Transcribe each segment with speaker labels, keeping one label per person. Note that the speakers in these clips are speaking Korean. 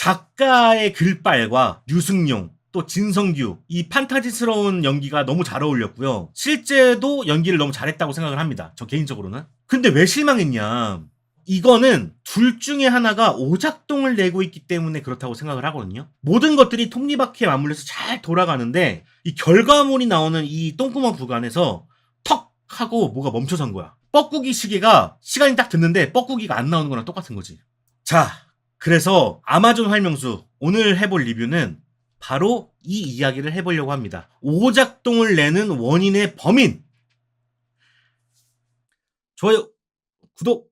Speaker 1: 작가의 글빨과 류승용 또 진성규 이 판타지스러운 연기가 너무 잘 어울렸고요. 실제도 연기를 너무 잘했다고 생각을 합니다. 저 개인적으로는. 근데 왜 실망했냐? 이거는 둘 중에 하나가 오작동을 내고 있기 때문에 그렇다고 생각을 하거든요. 모든 것들이 톱니바퀴에 맞물려서 잘 돌아가는데 이 결과물이 나오는 이 똥구멍 구간에서 턱 하고 뭐가 멈춰선 거야. 뻐꾸기 시계가 시간이 딱 됐는데 뻐꾸기가 안 나오는 거랑 똑같은 거지. 자, 그래서 아마존 활명수 오늘 해볼 리뷰는 바로 이 이야기를 해보려고 합니다. 오작동을 내는 원인의 범인. 좋아요, 구독.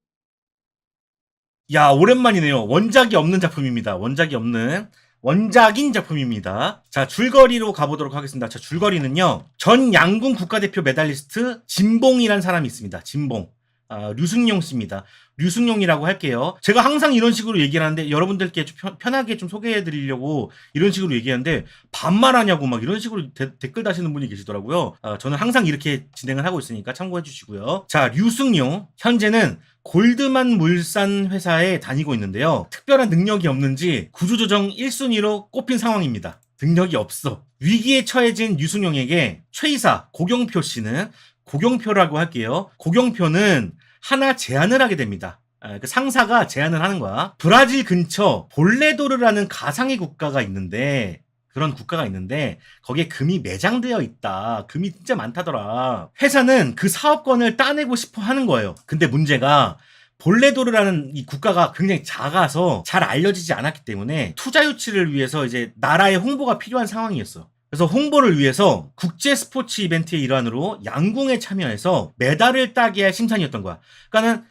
Speaker 1: 야, 오랜만이네요. 원작이 없는 작품입니다. 원작이 없는. 원작인 작품입니다. 자, 줄거리로 가보도록 하겠습니다. 자, 줄거리는요. 전 양궁 국가대표 메달리스트 진봉이라는 사람이 있습니다. 진봉. 아, 류승용 씨입니다. 류승용이라고 할게요. 제가 항상 이런 식으로 얘기를 하는데 여러분들께 좀 편- 편하게 좀 소개해 드리려고 이런 식으로 얘기하는데 반말하냐고 막 이런 식으로 데- 댓글 다시는 분이 계시더라고요. 아, 저는 항상 이렇게 진행을 하고 있으니까 참고해 주시고요. 자, 류승용. 현재는 골드만 물산 회사에 다니고 있는데요. 특별한 능력이 없는지 구조조정 1순위로 꼽힌 상황입니다. 능력이 없어. 위기에 처해진 류승용에게 최이사 고경표 씨는 고경표라고 할게요. 고경표는 하나 제안을 하게 됩니다. 아, 그 상사가 제안을 하는 거야. 브라질 근처 볼레도르라는 가상의 국가가 있는데 그런 국가가 있는데 거기에 금이 매장되어 있다. 금이 진짜 많다더라. 회사는 그 사업권을 따내고 싶어 하는 거예요. 근데 문제가 볼레도르라는 이 국가가 굉장히 작아서 잘 알려지지 않았기 때문에 투자 유치를 위해서 이제 나라의 홍보가 필요한 상황이었어. 그래서 홍보를 위해서 국제 스포츠 이벤트의 일환으로 양궁에 참여해서 메달을 따게 할 심산이었던 거야. 그러니까는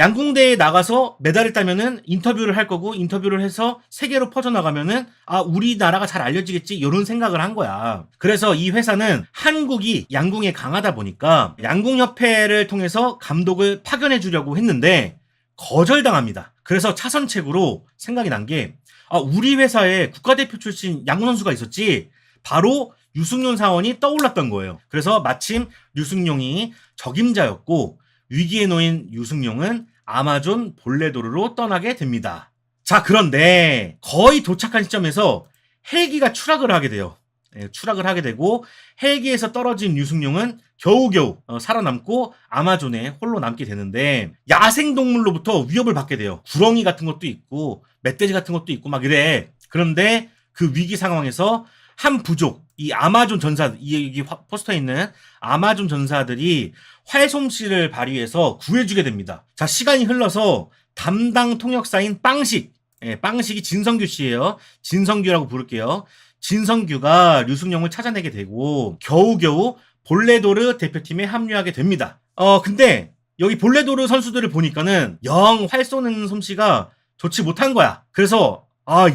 Speaker 1: 양궁대회에 나가서 메달을 따면은 인터뷰를 할 거고 인터뷰를 해서 세계로 퍼져나가면은 아 우리나라가 잘 알려지겠지 이런 생각을 한 거야. 그래서 이 회사는 한국이 양궁에 강하다 보니까 양궁협회를 통해서 감독을 파견해 주려고 했는데 거절당합니다. 그래서 차선책으로 생각이 난 게 아, 우리 회사에 국가대표 출신 양궁 선수가 있었지. 바로 유승용 사원이 떠올랐던 거예요. 그래서 마침 유승용이 적임자였고 위기에 놓인 유승용은 아마존 볼레도르로 떠나게 됩니다. 자, 그런데 거의 도착한 시점에서 헬기가 추락을 하게 돼요. 예, 추락을 하게 되고 헬기에서 떨어진 유승용은 겨우겨우 어, 살아남고 아마존에 홀로 남게 되는데 야생동물로부터 위협을 받게 돼요. 구렁이 같은 것도 있고 멧돼지 같은 것도 있고 막 이래. 그런데 그 위기 상황에서 한 부족, 이 아마존 전사, 이 포스터에 있는 아마존 전사들이 활솜씨를 발휘해서 구해주게 됩니다. 자, 시간이 흘러서 담당 통역사인 빵식, 예, 빵식이 진성규 씨예요. 진성규라고 부를게요. 진성규가 류승용을 찾아내게 되고 겨우겨우 볼레도르 대표팀에 합류하게 됩니다. 어, 근데 여기 볼레도르 선수들을 보니까는 영 활 쏘는 솜씨가 좋지 못한 거야. 그래서 아, 이,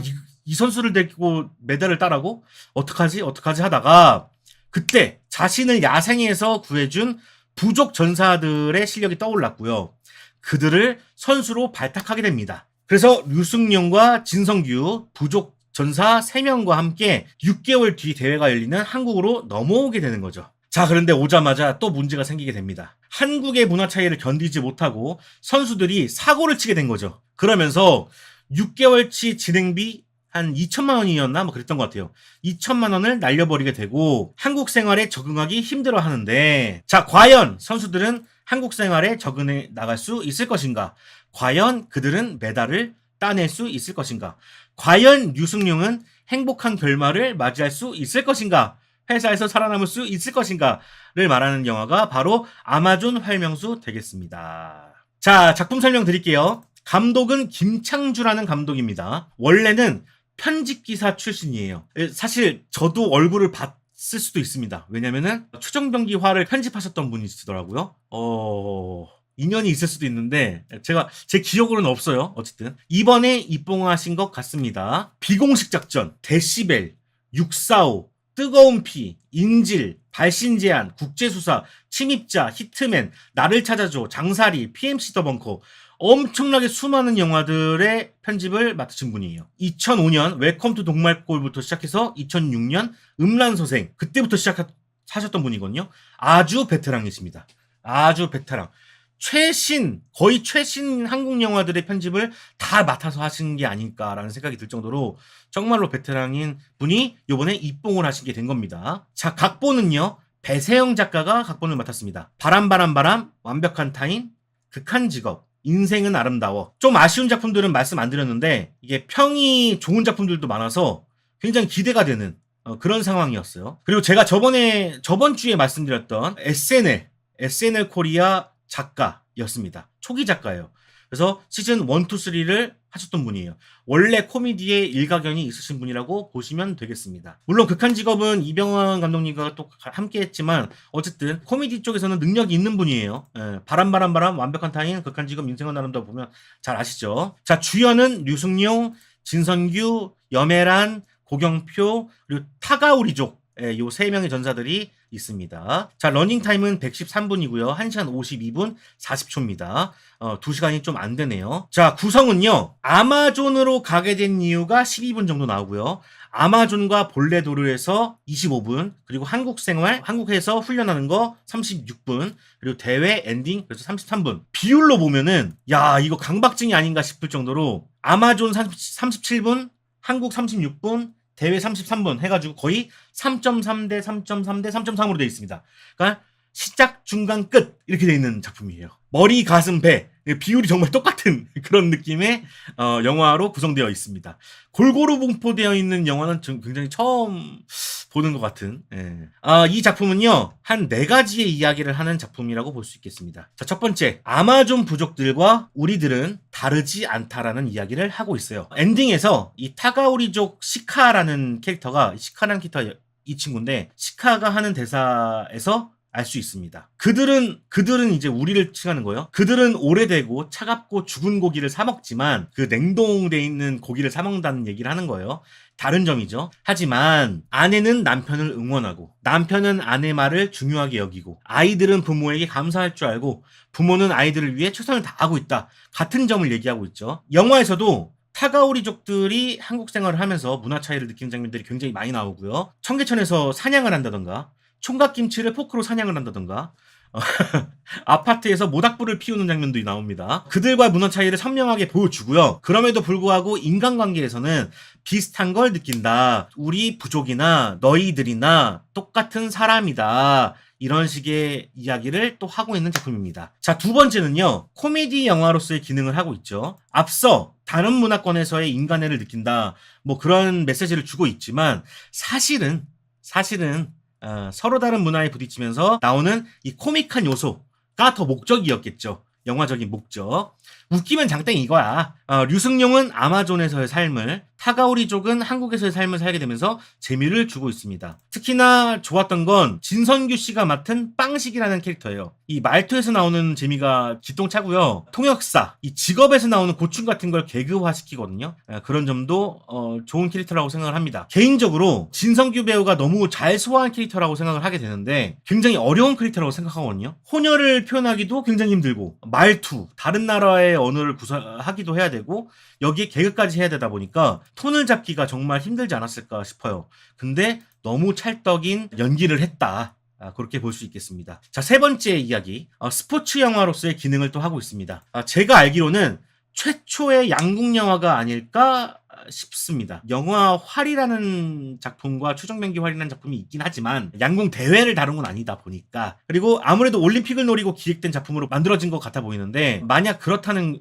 Speaker 1: 이 선수를 데리고 메달을 따라고 어떡하지? 어떡하지 하다가 그때 자신을 야생에서 구해준 부족 전사들의 실력이 떠올랐고요. 그들을 선수로 발탁하게 됩니다. 그래서 류승룡과 진성규 부족 전사 3명과 함께 6개월 뒤 대회가 열리는 한국으로 넘어오게 되는 거죠. 자, 그런데 오자마자 또 문제가 생기게 됩니다. 한국의 문화 차이를 견디지 못하고 선수들이 사고를 치게 된 거죠. 그러면서 6개월치 진행비 한 2천만 원이었나 뭐 그랬던 것 같아요. 2천만 원을 날려버리게 되고 한국 생활에 적응하기 힘들어 하는데 자 과연 선수들은 한국 생활에 적응해 나갈 수 있을 것인가? 과연 그들은 메달을 따낼 수 있을 것인가? 과연 유승용은 행복한 결말을 맞이할 수 있을 것인가? 회사에서 살아남을 수 있을 것인가를 말하는 영화가 바로 아마존 활명수 되겠습니다. 자, 작품 설명 드릴게요. 감독은 김창주라는 감독입니다. 원래는 편집 기사 출신이에요. 에, 사실 저도 얼굴을 봤을 수도 있습니다. 왜냐면은 추정병기화를 편집하셨던 분이시더라고요. 어... 인연이 있을 수도 있는데 제가 제 기억으로는 없어요. 어쨌든 이번에 입봉하신 것 같습니다. 비공식 작전, 데시벨, 645, 뜨거운 피, 인질, 발신 제한, 국제수사, 침입자, 히트맨, 나를 찾아줘, 장사리, PMC 더 벙커 엄청나게 수많은 영화들의 편집을 맡으신 분이에요. 2005년 웰컴 투 동말골부터 시작해서 2006년 음란소생 그때부터 시작하셨던 분이거든요. 아주 베테랑이십니다. 아주 베테랑. 최신 거의 최신 한국 영화들의 편집을 다 맡아서 하신 게 아닐까라는 생각이 들 정도로 정말로 베테랑인 분이 요번에 입봉을 하신 게 된 겁니다. 자, 각본은요. 배세영 작가가 각본을 맡았습니다. 바람 바람 바람 완벽한 타인 극한 직업 인생은 아름다워 좀 아쉬운 작품들은 말씀 안 드렸는데 이게 평이 좋은 작품들도 많아서 굉장히 기대가 되는 어, 그런 상황이었어요. 그리고 제가 저번에 저번 주에 말씀드렸던 SNL SNL 코리아 작가였습니다. 초기 작가예요. 그래서 시즌 1, 2, 3를 하셨던 분이에요. 원래 코미디에 일가견이 있으신 분이라고 보시면 되겠습니다. 물론 극한 직업은 이병헌 감독님과 또 함께 했지만 어쨌든 코미디 쪽에서는 능력이 있는 분이에요. 예, 바람 바람 바람 완벽한 타인 극한 직업 인생은 나름다 보면 잘 아시죠. 자 주연은 류승용, 진선규, 염혜란, 고경표 그리고 타가오리족 예, 요세 명의 전사들이 있습니다. 자, 러닝 타임은 113분이고요. 1시간 52분 40초입니다. 어, 2시간이 좀 안 되네요. 자, 구성은요. 아마존으로 가게 된 이유가 12분 정도 나오고요. 아마존과 볼레도르에서 25분, 그리고 한국 생활, 한국에서 훈련하는 거 36분, 그리고 대회 엔딩 그래서 33분. 비율로 보면은 야, 이거 강박증이 아닌가 싶을 정도로 아마존 30, 37분, 한국 36분, 대회 33분 해가지고 거의 3.3 대 3.3 대 3.3으로 되어 있습니다. 그러니까 시작, 중간, 끝 이렇게 되어 있는 작품이에요. 머리, 가슴, 배 비율이 정말 똑같은 그런 느낌의 어, 영화로 구성되어 있습니다. 골고루 분포되어 있는 영화는 좀 굉장히 처음 보는 것 같은. 예. 아, 이 작품은요 한 네 가지의 이야기를 하는 작품이라고 볼 수 있겠습니다. 자, 첫 번째 아마존 부족들과 우리들은 다르지 않다라는 이야기를 하고 있어요. 엔딩에서 이 타가오리족 시카라는 캐릭터가 시카라는 캐릭터 이 친구인데 시카가 하는 대사에서 알 수 있습니다. 그들은 그들은 이제 우리를 칭하는 거예요. 그들은 오래되고 차갑고 죽은 고기를 사 먹지만 그 냉동돼 있는 고기를 사 먹는다는 얘기를 하는 거예요. 다른 점이죠. 하지만 아내는 남편을 응원하고 남편은 아내 말을 중요하게 여기고 아이들은 부모에게 감사할 줄 알고 부모는 아이들을 위해 최선을 다하고 있다. 같은 점을 얘기하고 있죠. 영화에서도 타가오리족들이 한국 생활을 하면서 문화 차이를 느끼는 장면들이 굉장히 많이 나오고요. 청계천에서 사냥을 한다던가 총각김치를 포크로 사냥을 한다던가 어, 아파트에서 모닥불을 피우는 장면도 나옵니다. 그들과 문화 차이를 선명하게 보여주고요. 그럼에도 불구하고 인간관계에서는 비슷한 걸 느낀다. 우리 부족이나 너희들이나 똑같은 사람이다. 이런 식의 이야기를 또 하고 있는 작품입니다. 자, 두 번째는요. 코미디 영화로서의 기능을 하고 있죠. 앞서 다른 문화권에서의 인간애를 느낀다. 뭐 그런 메시지를 주고 있지만 사실은 사실은 어, 서로 다른 문화에 부딪히면서 나오는 이 코믹한 요소가 더 목적이었겠죠. 영화적인 목적. 웃기면 장땡 이거야. 어, 류승룡은 아마존에서의 삶을, 타가오리족은 한국에서의 삶을 살게 되면서 재미를 주고 있습니다. 특히나 좋았던 건 진선규 씨가 맡은 빵식이라는 캐릭터예요. 이 말투에서 나오는 재미가 기똥차고요. 통역사, 이 직업에서 나오는 고충 같은 걸 개그화 시키거든요. 어, 그런 점도 어, 좋은 캐릭터라고 생각을 합니다. 개인적으로 진선규 배우가 너무 잘 소화한 캐릭터라고 생각을 하게 되는데 굉장히 어려운 캐릭터라고 생각하거든요. 혼혈을 표현하기도 굉장히 힘들고 말투, 다른 나라의 언어를 구사하기도 해야 되고 여기에 개그까지 해야 되다 보니까 톤을 잡기가 정말 힘들지 않았을까 싶어요. 근데 너무 찰떡인 연기를 했다. 아, 그렇게 볼 수 있겠습니다. 자, 세 번째 이야기. 어, 스포츠 영화로서의 기능을 또 하고 있습니다. 아, 제가 알기로는 최초의 양국 영화가 아닐까 싶습니다. 영화 활이라는 작품과 추정명기 활이라는 작품이 있긴 하지만 양궁 대회를 다룬 건 아니다 보니까 그리고 아무래도 올림픽을 노리고 기획된 작품으로 만들어진 것 같아 보이는데 만약 그렇다면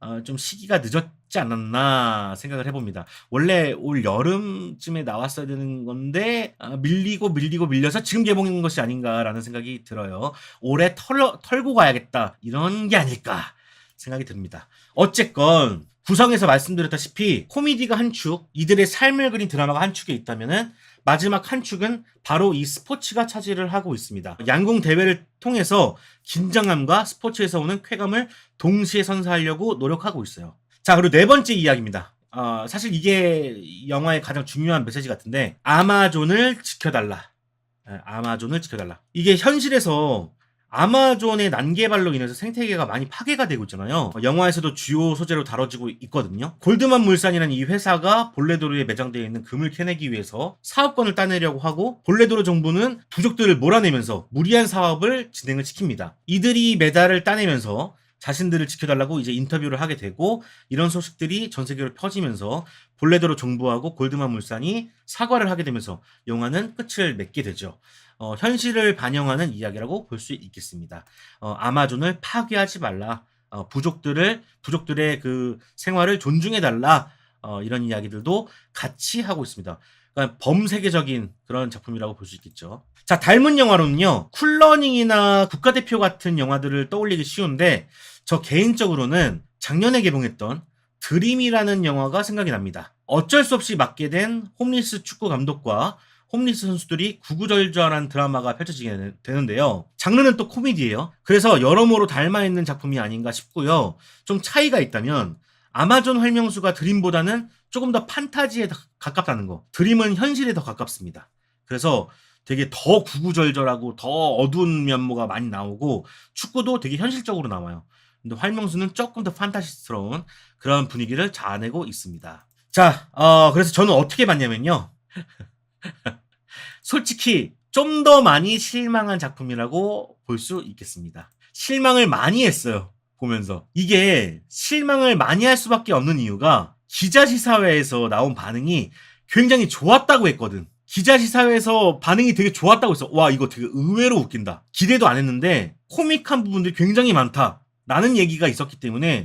Speaker 1: 어, 좀 시기가 늦었 지 않았나 생각을 해봅니다. 원래 올 여름쯤에 나왔어야 되는 건데 어, 밀리고 밀리고 밀려서 지금 개봉인 것이 아닌가라는 생각이 들어요. 올해 털, 털고 가야겠다 이런 게 아닐까 생각이 듭니다. 어쨌건 구성에서 말씀드렸다시피 코미디가 한 축, 이들의 삶을 그린 드라마가 한 축에 있다면은 마지막 한 축은 바로 이 스포츠가 차지를 하고 있습니다. 양궁 대회를 통해서 긴장감과 스포츠에서 오는 쾌감을 동시에 선사하려고 노력하고 있어요. 자, 그리고 네 번째 이야기입니다. 어, 사실 이게 영화의 가장 중요한 메시지 같은데 아마존을 지켜달라. 예, 아마존을 지켜달라. 이게 현실에서 아마존의 난개발로 인해서 생태계가 많이 파괴가 되고 있잖아요. 어, 영화에서도 주요 소재로 다뤄지고 있거든요. 골드만 물산이라는 이 회사가 볼레도르에 매장되어 있는 금을 캐내기 위해서 사업권을 따내려고 하고 볼레도르 정부는 부족들을 몰아내면서 무리한 사업을 진행을 시킵니다. 이들이 메달을 따내면서 자신들을 지켜달라고 이제 인터뷰를 하게 되고 이런 소식들이 전 세계로 퍼지면서 볼레도르 정부하고 골드만 물산이 사과를 하게 되면서 영화는 끝을 맺게 되죠. 어, 현실을 반영하는 이야기라고 볼 수 있겠습니다. 어, 아마존을 파괴하지 말라. 어, 부족들을 부족들의 그 생활을 존중해 달라. 어, 이런 이야기들도 같이 하고 있습니다. 그러니까 범세계적인 그런 작품이라고 볼 수 있겠죠. 자, 닮은 영화로는요. 쿨러닝이나 국가대표 같은 영화들을 떠올리기 쉬운데 저 개인적으로는 작년에 개봉했던 드림이라는 영화가 생각이 납니다. 어쩔 수 없이 맡게 된 홈리스 축구 감독과 홈리스 선수들이 구구절절한 드라마가 펼쳐지게 되는데요. 장르는 또 코미디예요. 그래서 여러모로 닮아 있는 작품이 아닌가 싶고요. 좀 차이가 있다면 아마존 활명수가 드림보다는 조금 더 판타지에 더 가깝다는 거. 드림은 현실에 더 가깝습니다. 그래서 되게 더 구구절절하고 더 어두운 면모가 많이 나오고 축구도 되게 현실적으로 나와요. 근데 활명수는 조금 더 판타지스러운 그런 분위기를 자아내고 있습니다. 자, 어, 그래서 저는 어떻게 봤냐면요. 솔직히 좀 더 많이 실망한 작품이라고 볼 수 있겠습니다. 실망을 많이 했어요. 보면서. 이게 실망을 많이 할 수밖에 없는 이유가 기자시사회에서 나온 반응이 굉장히 좋았다고 했거든. 기자시사회에서 반응이 되게 좋았다고 했어. 와, 이거 되게 의외로 웃긴다. 기대도 안 했는데 코믹한 부분들이 굉장히 많다. 라는 얘기가 있었기 때문에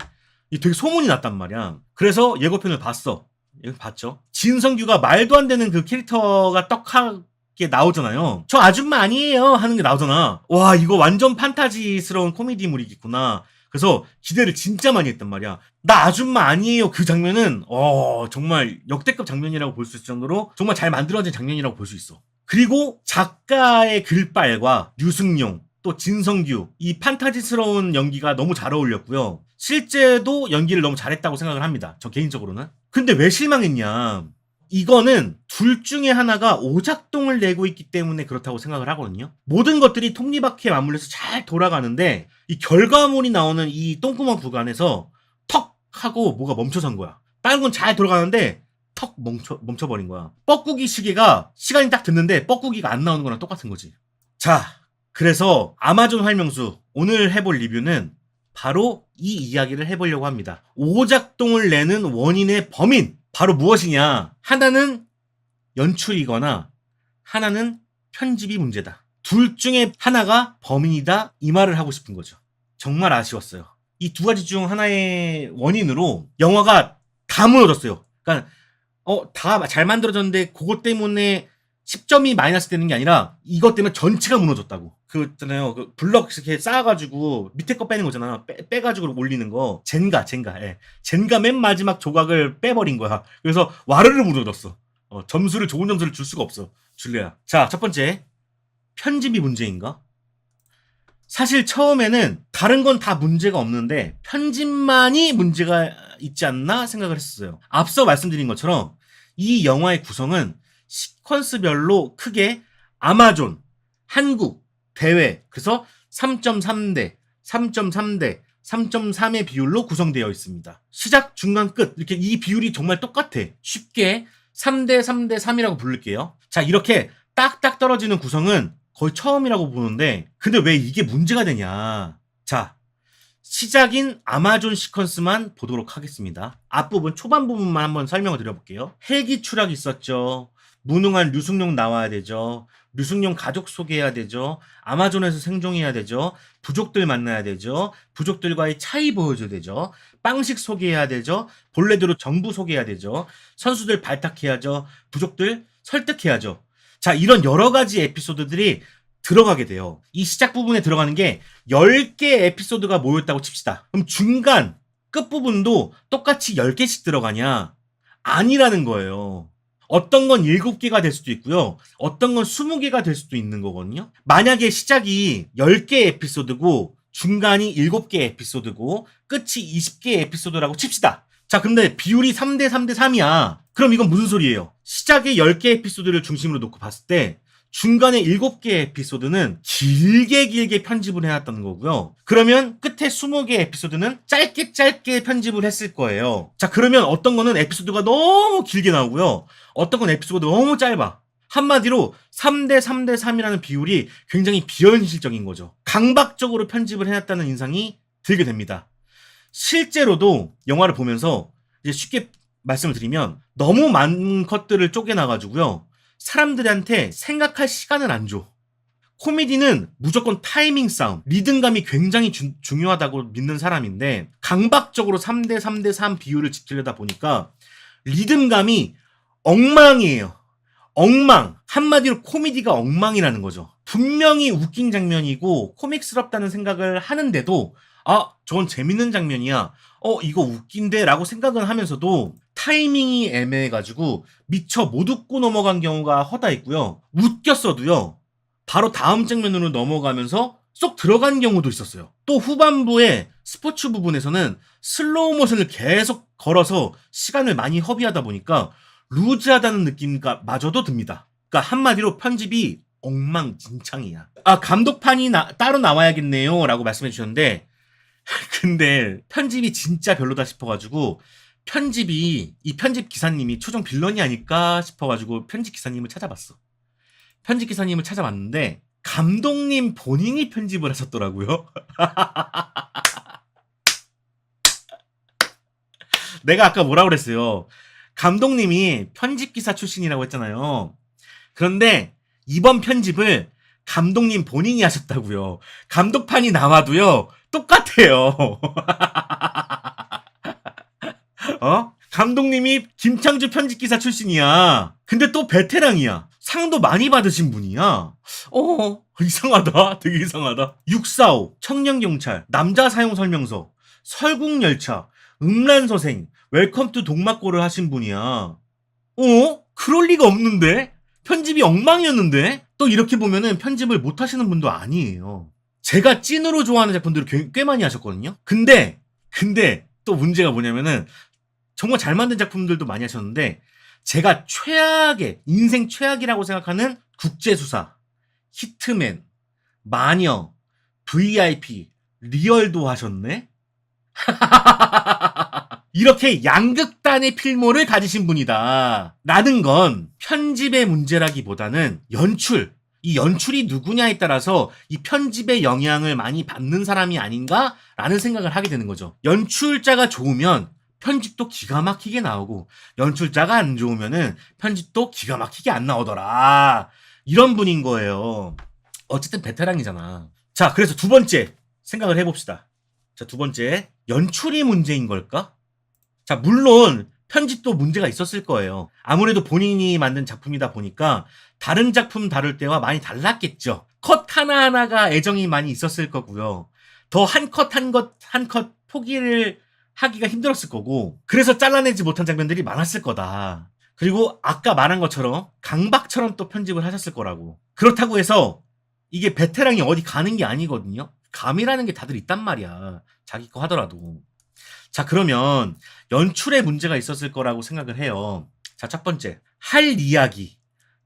Speaker 1: 되게 소문이 났단 말이야. 그래서 예고편을 봤어. 봤죠. 진성규가 말도 안 되는 그 캐릭터가 떡하게 나오잖아요. 저 아줌마 아니에요 하는 게 나오잖아. 와 이거 완전 판타지스러운 코미디물이겠구나. 그래서 기대를 진짜 많이 했단 말이야. 나 아줌마 아니에요 그 장면은 어 정말 역대급 장면이라고 볼 수 있을 정도로 정말 잘 만들어진 장면이라고 볼 수 있어. 그리고 작가의 글빨과 류승용 또 진성규 이 판타지스러운 연기가 너무 잘 어울렸고요. 실제도 연기를 너무 잘했다고 생각을 합니다. 저 개인적으로는. 근데 왜 실망했냐? 이거는 둘 중에 하나가 오작동을 내고 있기 때문에 그렇다고 생각을 하거든요. 모든 것들이 톱니바퀴에 맞물려서 잘 돌아가는데 이 결과물이 나오는 이 똥구멍 구간에서 턱 하고 뭐가 멈춰선 거야. 다른 건 잘 돌아가는데 턱 멈춰 멈춰버린 거야. 뻐꾸기 시계가 시간이 딱 됐는데 뻐꾸기가 안 나오는 거랑 똑같은 거지. 자, 그래서 아마존 활명수 오늘 해볼 리뷰는 바로 이 이야기를 해보려고 합니다. 오작동을 내는 원인의 범인 바로 무엇이냐? 하나는 연출이거나 하나는 편집이 문제다. 둘 중에 하나가 범인이다 이 말을 하고 싶은 거죠. 정말 아쉬웠어요. 이 두 가지 중 하나의 원인으로 영화가 다 무너졌어요. 그러니까 어 다 잘 만들어졌는데 그것 때문에 10점이 마이너스 되는 게 아니라 이것 때문에 전체가 무너졌다고. 그 있잖아요. 그 블럭 이렇게 쌓아가지고 밑에 거 빼는 거잖아. 빼, 빼가지고 올리는 거. 젠가, 젠가. 예. 젠가 맨 마지막 조각을 빼버린 거야. 그래서 와르르 무너졌어. 어, 점수를 좋은 점수를 줄 수가 없어. 줄레야. 자, 첫 번째. 편집이 문제인가? 사실 처음에는 다른 건 다 문제가 없는데 편집만이 문제가 있지 않나 생각을 했었어요. 앞서 말씀드린 것처럼 이 영화의 구성은 시퀀스별로 크게 아마존, 한국, 대회, 그래서 3.3대, 3.3대, 3.3의 비율로 구성되어 있습니다. 시작, 중간, 끝. 이렇게 이 비율이 정말 똑같아. 쉽게 3대 3대 3이라고 부를게요. 자, 이렇게 딱딱 떨어지는 구성은 거의 처음이라고 보는데, 근데 왜 이게 문제가 되냐. 자, 시작인 아마존 시퀀스만 보도록 하겠습니다. 앞부분, 초반 부분만 한번 설명을 드려볼게요. 헬기 추락 있었죠. 무능한 류승룡 나와야 되죠. 류승룡 가족 소개해야 되죠. 아마존에서 생존해야 되죠. 부족들 만나야 되죠. 부족들과의 차이 보여줘야 되죠. 빵식 소개해야 되죠. 본래대로 정부 소개해야 되죠. 선수들 발탁해야죠. 부족들 설득해야죠. 자, 이런 여러 가지 에피소드들이 들어가게 돼요. 이 시작 부분에 들어가는 게 10개 에피소드가 모였다고 칩시다. 그럼 중간, 끝부분도 똑같이 10개씩 들어가냐? 아니라는 거예요. 어떤 건 7개가 될 수도 있고요. 어떤 건 20개가 될 수도 있는 거거든요. 만약에 시작이 10개 에피소드고 중간이 7개 에피소드고 끝이 20개 에피소드라고 칩시다. 자, 근데 비율이 3대 3대 3이야. 그럼 이건 무슨 소리예요? 시작에 10개 에피소드를 중심으로 놓고 봤을 때 중간에 7개의 에피소드는 길게 길게 편집을 해놨다는 거고요. 그러면 끝에 20개의 에피소드는 짧게 짧게 편집을 했을 거예요. 자, 그러면 어떤 거는 에피소드가 너무 길게 나오고요. 어떤 건 에피소드가 너무 짧아. 한마디로 3대 3대 3이라는 비율이 굉장히 비현실적인 거죠. 강박적으로 편집을 해놨다는 인상이 들게 됩니다. 실제로도 영화를 보면서 이제 쉽게 말씀을 드리면 너무 많은 컷들을 쪼개놔가지고요. 사람들한테 생각할 시간을 안 줘. 코미디는 무조건 타이밍 싸움, 리듬감이 굉장히 주- 중요하다고 믿는 사람인데 강박적으로 3대 3대 3 비율을 지키려다 보니까 리듬감이 엉망이에요. 엉망. 한마디로 코미디가 엉망이라는 거죠. 분명히 웃긴 장면이고 코믹스럽다는 생각을 하는데도 아, 저건 재밌는 장면이야. 어, 이거 웃긴데? 라고 생각은 하면서도 타이밍이 애매해가지고 미처 못 웃고 넘어간 경우가 허다 있고요. 웃겼어도요. 바로 다음 장면으로 넘어가면서 쏙 들어간 경우도 있었어요. 또 후반부에 스포츠 부분에서는 슬로우 모션을 계속 걸어서 시간을 많이 허비하다 보니까 루즈하다는 느낌마저도 듭니다. 그러니까 한마디로 편집이 엉망진창이야. 아 감독판이 나- 따로 나와야겠네요 라고 말씀해 주셨는데 근데 편집이 진짜 별로다 싶어가지고 편집이 이 편집 기사님이 초정 빌런이 아닐까 싶어가지고 편집 기사님을 찾아봤어. 편집 기사님을 찾아봤는데 감독님 본인이 편집을 하셨더라고요. 내가 아까 뭐라 그랬어요. 감독님이 편집 기사 출신이라고 했잖아요. 그런데 이번 편집을 감독님 본인이 하셨다고요. 감독판이 나와도요. 똑같아요. 어? 감독님이 김창주 편집기사 출신이야. 근데 또 베테랑이야. 상도 많이 받으신 분이야. 어, 이상하다. 되게 이상하다. 645, 청년경찰, 남자 사용 설명서, 설국열차, 음란서생, 웰컴 투 동막고를 하신 분이야. 어? 그럴 리가 없는데? 편집이 엉망이었는데? 또 이렇게 보면은 편집을 못 하시는 분도 아니에요. 제가 찐으로 좋아하는 작품들을 꽤, 꽤 많이 하셨거든요? 근데, 근데 또 문제가 뭐냐면은 정말 잘 만든 작품들도 많이 하셨는데 제가 최악의, 인생 최악이라고 생각하는 국제수사, 히트맨, 마녀, VIP, 리얼도 하셨네? 이렇게 양극단의 필모를 가지신 분이다. 라는 건 편집의 문제라기보다는 연출, 이 연출이 누구냐에 따라서 이 편집의 영향을 많이 받는 사람이 아닌가라는 생각을 하게 되는 거죠. 연출자가 좋으면 편집도 기가 막히게 나오고 연출자가 안 좋으면은 편집도 기가 막히게 안 나오더라. 이런 분인 거예요. 어쨌든 베테랑이잖아. 자, 그래서 두 번째 생각을 해봅시다. 자, 두 번째 연출이 문제인 걸까? 자, 물론 편집도 문제가 있었을 거예요. 아무래도 본인이 만든 작품이다 보니까 다른 작품 다룰 때와 많이 달랐겠죠. 컷 하나하나가 애정이 많이 있었을 거고요. 더 한 컷한것한컷 포기를 하기가 힘들었을 거고 그래서 잘라내지 못한 장면들이 많았을 거다. 그리고 아까 말한 것처럼 강박처럼 또 편집을 하셨을 거라고. 그렇다고 해서 이게 베테랑이 어디 가는 게 아니거든요. 감이라는 게 다들 있단 말이야. 자기 거 하더라도. 자, 그러면 연출에 문제가 있었을 거라고 생각을 해요. 자, 첫 번째. 할 이야기,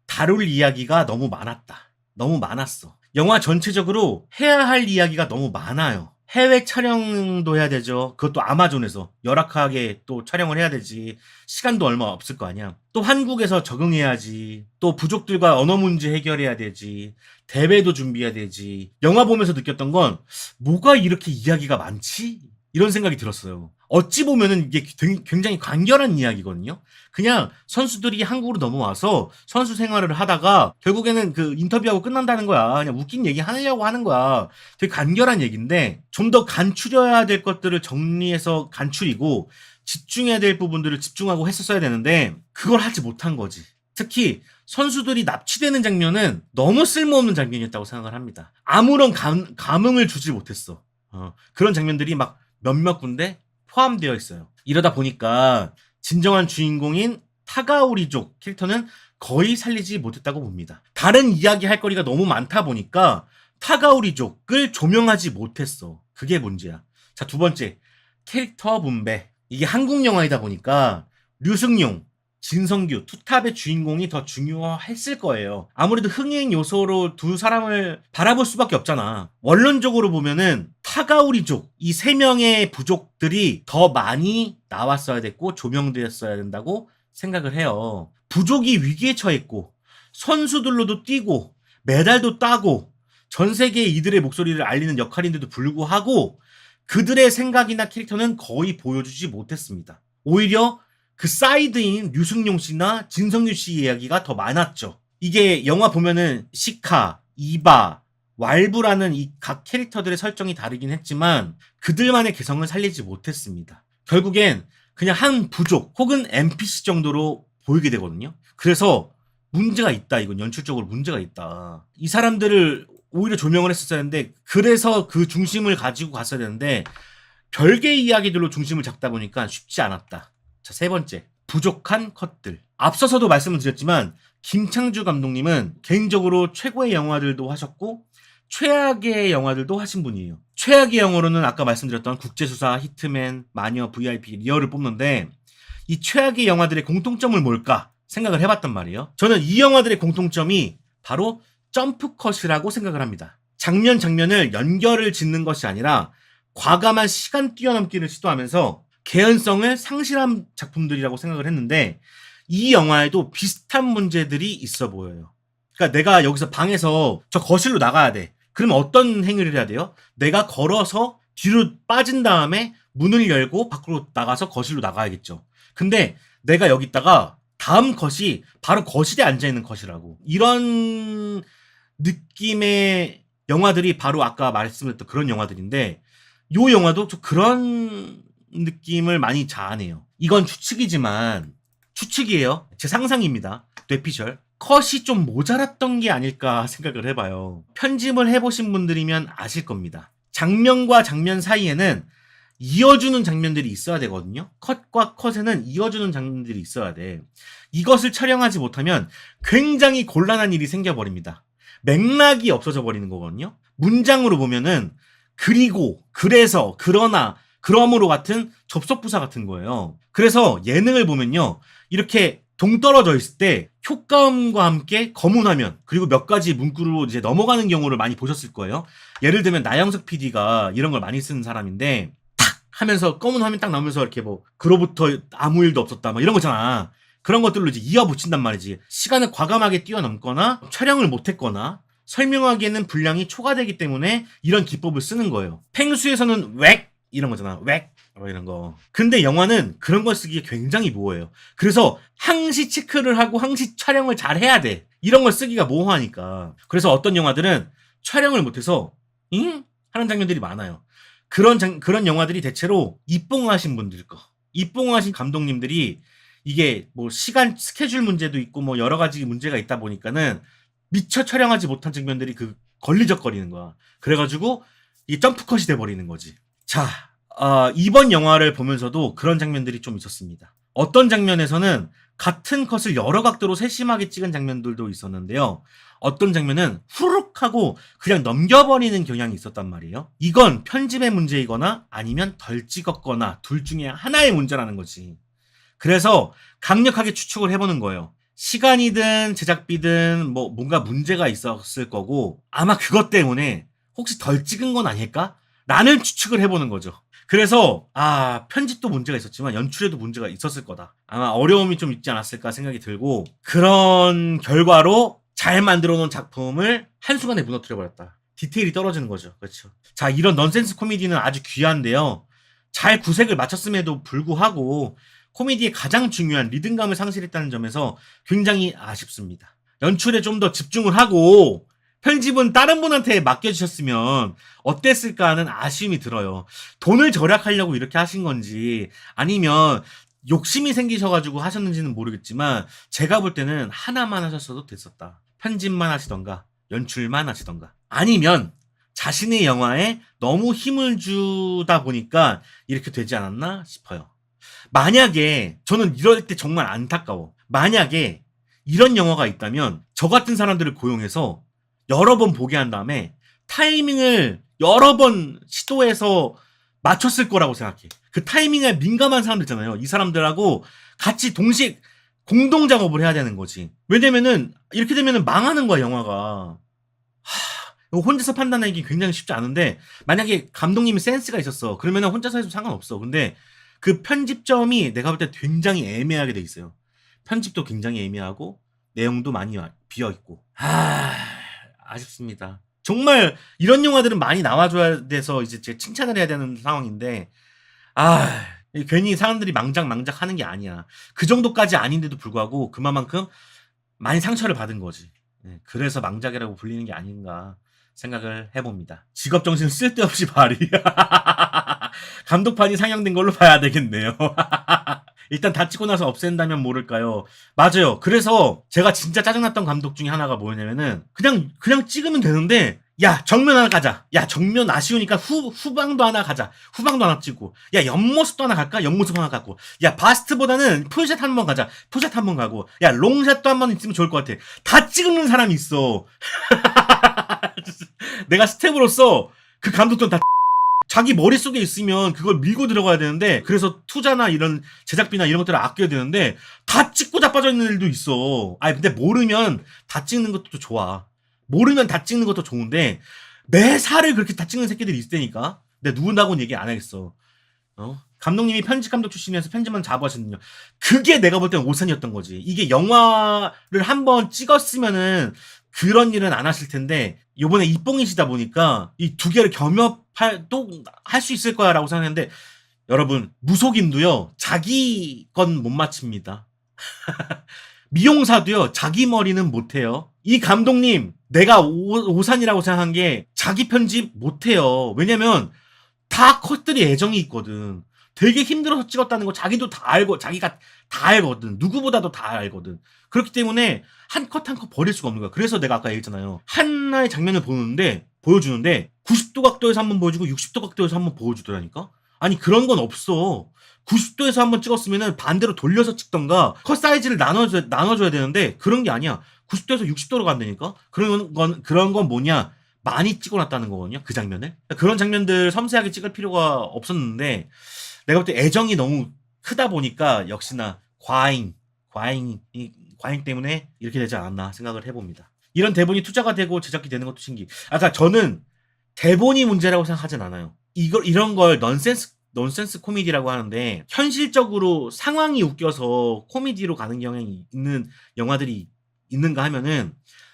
Speaker 1: 다룰 이야기가 너무 많았다. 너무 많았어. 영화 전체적으로 해야 할 이야기가 너무 많아요. 해외 촬영도 해야 되죠. 그것도 아마존에서 열악하게 또 촬영을 해야 되지. 시간도 얼마 없을 거 아니야. 또 한국에서 적응해야지. 또 부족들과 언어 문제 해결해야 되지. 대회도 준비해야 되지. 영화 보면서 느꼈던 건 뭐가 이렇게 이야기가 많지? 이런 생각이 들었어요. 어찌 보면은 이게 굉- 굉장히 간결한 이야기거든요. 그냥 선수들이 한국으로 넘어와서 선수 생활을 하다가 결국에는 그 인터뷰하고 끝난다는 거야. 그냥 웃긴 얘기 하려고 하는 거야. 되게 간결한 얘기인데 좀 더 간추려야 될 것들을 정리해서 간추리고 집중해야 될 부분들을 집중하고 했었어야 되는데 그걸 하지 못한 거지. 특히 선수들이 납치되는 장면은 너무 쓸모없는 장면이었다고 생각을 합니다. 아무런 감, 감흥을 주지 못했어. 어, 그런 장면들이 막 몇몇 군데 포함되어 있어요. 이러다 보니까 진정한 주인공인 타가오리족 캐릭터는 거의 살리지 못했다고 봅니다. 다른 이야기 할 거리가 너무 많다 보니까 타가오리족을 조명하지 못했어. 그게 문제야. 자, 두 번째. 캐릭터 분배. 이게 한국 영화이다 보니까 류승용, 진성규, 투탑의 주인공이 더 중요했을 거예요. 아무래도 흥행 요소로 두 사람을 바라볼 수밖에 없잖아. 원론적으로 보면은 타가우리족, 이 세 명의 부족들이 더 많이 나왔어야 됐고 조명되었어야 된다고 생각을 해요. 부족이 위기에 처했고 선수들로도 뛰고 메달도 따고 전 세계에 이들의 목소리를 알리는 역할인데도 불구하고 그들의 생각이나 캐릭터는 거의 보여주지 못했습니다. 오히려 그 사이드인 류승용 씨나 진성규 씨 이야기가 더 많았죠. 이게 영화 보면은 시카, 이바, 왈부라는 이 각 캐릭터들의 설정이 다르긴 했지만 그들만의 개성을 살리지 못했습니다. 결국엔 그냥 한 부족 혹은 NPC 정도로 보이게 되거든요. 그래서 문제가 있다. 이건 연출적으로 문제가 있다. 이 사람들을 오히려 조명을 했었어야 하는데 그래서 그 중심을 가지고 갔어야 되는데 별개의 이야기들로 중심을 잡다 보니까 쉽지 않았다. 자, 세 번째. 부족한 컷들. 앞서서도 말씀을 드렸지만 김창주 감독님은 개인적으로 최고의 영화들도 하셨고 최악의 영화들도 하신 분이에요. 최악의 영화로는 아까 말씀드렸던 국제수사, 히트맨, 마녀, VIP, 리얼을 뽑는데 이 최악의 영화들의 공통점을 뭘까 생각을 해봤단 말이에요. 저는 이 영화들의 공통점이 바로 점프컷이라고 생각을 합니다. 장면 장면을 연결을 짓는 것이 아니라 과감한 시간 뛰어넘기를 시도하면서 개연성을 상실한 작품들이라고 생각을 했는데 이 영화에도 비슷한 문제들이 있어 보여요. 그러니까 내가 여기서 방에서 저 거실로 나가야 돼. 그러면 어떤 행위를 해야 돼요? 내가 걸어서 뒤로 빠진 다음에 문을 열고 밖으로 나가서 거실로 나가야겠죠. 근데 내가 여기 있다가 다음 컷이 바로 거실에 앉아 있는 컷이라고. 이런 느낌의 영화들이 바로 아까 말씀드렸던 그런 영화들인데 요 영화도 좀 그런 느낌을 많이 자아내요. 이건 추측이지만 추측이에요. 제 상상입니다. 뇌피셜. 컷이 좀 모자랐던 게 아닐까 생각을 해봐요. 편집을 해보신 분들이면 아실 겁니다. 장면과 장면 사이에는 이어주는 장면들이 있어야 되거든요. 컷과 컷에는 이어주는 장면들이 있어야 돼. 이것을 촬영하지 못하면 굉장히 곤란한 일이 생겨버립니다. 맥락이 없어져 버리는 거거든요. 문장으로 보면은 그리고, 그래서, 그러나, 그러므로 같은 접속부사 같은 거예요. 그래서 예능을 보면요. 이렇게 동떨어져 있을 때 효과음과 함께 검은 화면 그리고 몇 가지 문구로 이제 넘어가는 경우를 많이 보셨을 거예요. 예를 들면 나영석 PD가 이런 걸 많이 쓰는 사람인데 탁 하면서 검은 화면 딱 나오면서 이렇게 뭐 그로부터 아무 일도 없었다 뭐 이런 거잖아. 그런 것들로 이제 이어 붙인단 말이지. 시간을 과감하게 뛰어넘거나 촬영을 못했거나 설명하기에는 분량이 초과되기 때문에 이런 기법을 쓰는 거예요. 펭수에서는 웩 이런 거잖아. 웩뭐 이런 거. 근데 영화는 그런 걸 쓰기에 굉장히 모호해요. 그래서 항시 체크를 하고 항시 촬영을 잘 해야 돼. 이런 걸 쓰기가 모호하니까. 그래서 어떤 영화들은 촬영을 못해서 잉? 하는 장면들이 많아요. 그런 장, 그런 영화들이 대체로 입봉하신 분들 거. 입봉하신 감독님들이 이게 뭐 시간 스케줄 문제도 있고 뭐 여러 가지 문제가 있다 보니까는 미처 촬영하지 못한 장면들이 그 걸리적거리는 거야. 그래가지고 이 점프컷이 돼버리는 거지. 자, 어, 이번 영화를 보면서도 그런 장면들이 좀 있었습니다. 어떤 장면에서는 같은 컷을 여러 각도로 세심하게 찍은 장면들도 있었는데요. 어떤 장면은 후룩 하고 그냥 넘겨버리는 경향이 있었단 말이에요. 이건 편집의 문제이거나 아니면 덜 찍었거나 둘 중에 하나의 문제라는 거지. 그래서 강력하게 추측을 해보는 거예요. 시간이든 제작비든 뭐 뭔가 문제가 있었을 거고 아마 그것 때문에 혹시 덜 찍은 건 아닐까? 라는 추측을 해보는 거죠. 그래서 아 편집도 문제가 있었지만 연출에도 문제가 있었을 거다. 아마 어려움이 좀 있지 않았을까 생각이 들고 그런 결과로 잘 만들어 놓은 작품을 한순간에 무너뜨려 버렸다. 디테일이 떨어지는 거죠. 그렇죠. 자, 이런 넌센스 코미디는 아주 귀한데요. 잘 구색을 맞췄음에도 불구하고 코미디의 가장 중요한 리듬감을 상실했다는 점에서 굉장히 아쉽습니다. 연출에 좀 더 집중을 하고 편집은 다른 분한테 맡겨주셨으면 어땠을까 하는 아쉬움이 들어요. 돈을 절약하려고 이렇게 하신 건지 아니면 욕심이 생기셔가지고 하셨는지는 모르겠지만 제가 볼 때는 하나만 하셨어도 됐었다. 편집만 하시던가 연출만 하시던가 아니면 자신의 영화에 너무 힘을 주다 보니까 이렇게 되지 않았나 싶어요. 만약에 저는 이럴 때 정말 안타까워. 만약에 이런 영화가 있다면 저 같은 사람들을 고용해서 여러 번 보게 한 다음에 타이밍을 여러 번 시도해서 맞췄을 거라고 생각해. 그 타이밍에 민감한 사람들 있잖아요. 이 사람들하고 같이 동시에 공동 작업을 해야 되는 거지. 왜냐면은 이렇게 되면은 망하는 거야 영화가. 하, 혼자서 판단하기 굉장히 쉽지 않은데 만약에 감독님이 센스가 있었어. 그러면은 혼자서 해도 상관없어. 근데 그 편집점이 내가 볼 때 굉장히 애매하게 돼 있어요. 편집도 굉장히 애매하고 내용도 많이 비어 있고. 아 아쉽습니다. 정말 이런 영화들은 많이 나와줘야 돼서 이제 제가 칭찬을 해야 되는 상황인데 아 괜히 사람들이 망작망작 하는 게 아니야. 그 정도까지 아닌데도 불구하고 그만큼 많이 상처를 받은 거지. 네, 그래서 망작이라고 불리는 게 아닌가 생각을 해봅니다. 직업 정신 쓸데없이 발휘. 감독판이 상영된 걸로 봐야 되겠네요. 일단 다치고 나서 없앤다면 모를까요? 맞아요. 그래서 제가 진짜 짜증났던 감독 중에 하나가 뭐냐면은 그냥 그냥 찍으면 되는데 야 정면 하나 가자. 야 정면 아쉬우니까 후 후방도 하나 가자. 후방도 하나 찍고 야 옆모습도 하나 갈까? 옆모습 하나 갖고 야 바스트보다는 풀샷 한 번 가자. 풀샷 한 번 가고 야 롱샷도 한 번 있으면 좋을 것 같아. 다 찍는 사람이 있어. 내가 스텝으로서 그 감독들은 다 자기 머릿속에 있으면 그걸 밀고 들어가야 되는데 그래서 투자나 이런 제작비나 이런 것들을 아껴야 되는데 다 찍고 자빠져 있는 일도 있어. 아니 근데 모르면 다 찍는 것도 좋아. 모르면 다 찍는 것도 좋은데 매사를 그렇게 다 찍는 새끼들이 있다니까. 근데 누군다고는 얘기 안 하겠어. 어? 감독님이 편집 감독 출신이어서 편집만 자부하시는요. 그게 내가 볼 때는 오산이었던 거지. 이게 영화를 한번 찍었으면은 그런 일은 안 하실 텐데 요번에 이뽕이시다 보니까 이 두 개를 겸업할 또 할 수 있을 거야라고 생각했는데 여러분 무속인도요 자기 건 못 맞춥니다. 미용사도요 자기 머리는 못해요. 이 감독님 내가 오, 산이라고 생각한 게 자기 편집 못해요. 왜냐면 다 컷들이 애정이 있거든. 되게 힘들어서 찍었다는 거 자기도 다 알고 자기가 다 알거든. 누구보다도 다 알거든. 그렇기 때문에 한 컷 한 컷 버릴 수가 없는 거야. 그래서 내가 아까 얘기했잖아요. 하나의 장면을 보는데 보여주는데 90도 각도에서 한번 보여주고 60도 각도에서 한번 보여주더라니까. 아니 그런 건 없어. 90도에서 한번 찍었으면은 반대로 돌려서 찍던가 컷 사이즈를 나눠줘야, 나눠줘야 되는데 그런 게 아니야. 90도에서 60도로 간다니까. 그런 건 그런 건 뭐냐? 많이 찍어놨다는 거거든요. 그 장면을. 그런 장면들 섬세하게 찍을 필요가 없었는데 내가 볼 때 애정이 너무 크다 보니까 역시나 과잉, 과잉, 이 과잉 때문에 이렇게 되지 않았나 생각을 해봅니다. 이런 대본이 투자가 되고 제작이 되는 것도 신기. 아까 저는 대본이 문제라고 생각하진 않아요. 이걸 이런 걸 넌센스 넌센스 코미디라고 하는데 현실적으로 상황이 웃겨서 코미디로 가는 경향이 있는 영화들이 있는가 하면은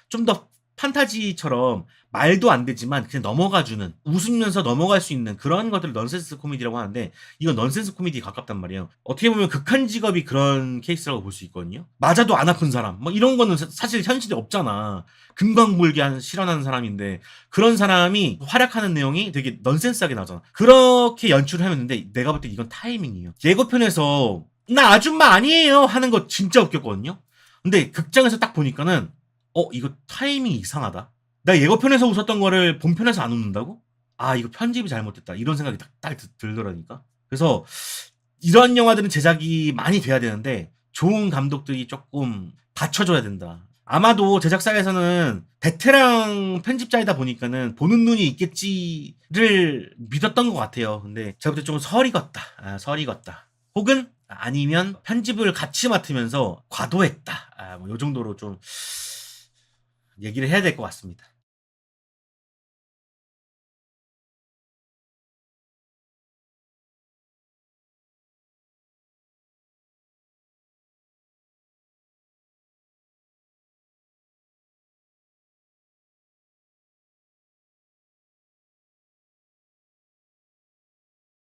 Speaker 1: 좀 더 판타지처럼 말도 안 되지만 그냥 넘어가주는 웃으면서 넘어갈 수 있는 그런 것들을 넌센스 코미디라고 하는데 이건 넌센스 코미디에 가깝단 말이에요. 어떻게 보면 극한 직업이 그런 케이스라고 볼 수 있거든요. 맞아도 안 아픈 사람 뭐 이런 거는 사- 사실 현실에 없잖아. 금광불기 실현하는 사람인데 그런 사람이 활약하는 내용이 되게 넌센스하게 나오잖아. 그렇게 연출을 하면 되는데 내가 볼 때 이건 타이밍이에요. 예고편에서 나 아줌마 아니에요 하는 거 진짜 웃겼거든요. 근데 극장에서 딱 보니까는 어 이거 타이밍이 이상하다. 나 예고편에서 웃었던 거를 본편에서 안 웃는다고? 아 이거 편집이 잘못됐다 이런 생각이 딱, 딱 들- 들더라니까. 그래서 이런 영화들은 제작이 많이 돼야 되는데 좋은 감독들이 조금 받쳐줘야 된다. 아마도 제작사에서는 베테랑 편집자이다 보니까는 보는 눈이 있겠지를 믿었던 것 같아요. 근데 제가 볼때 좀 설이 걷다. 아, 설이 걷다. 혹은 아니면 편집을 같이 맡으면서 과도했다. 아, 뭐 요 정도로 좀 얘기를 해야 될 것 같습니다.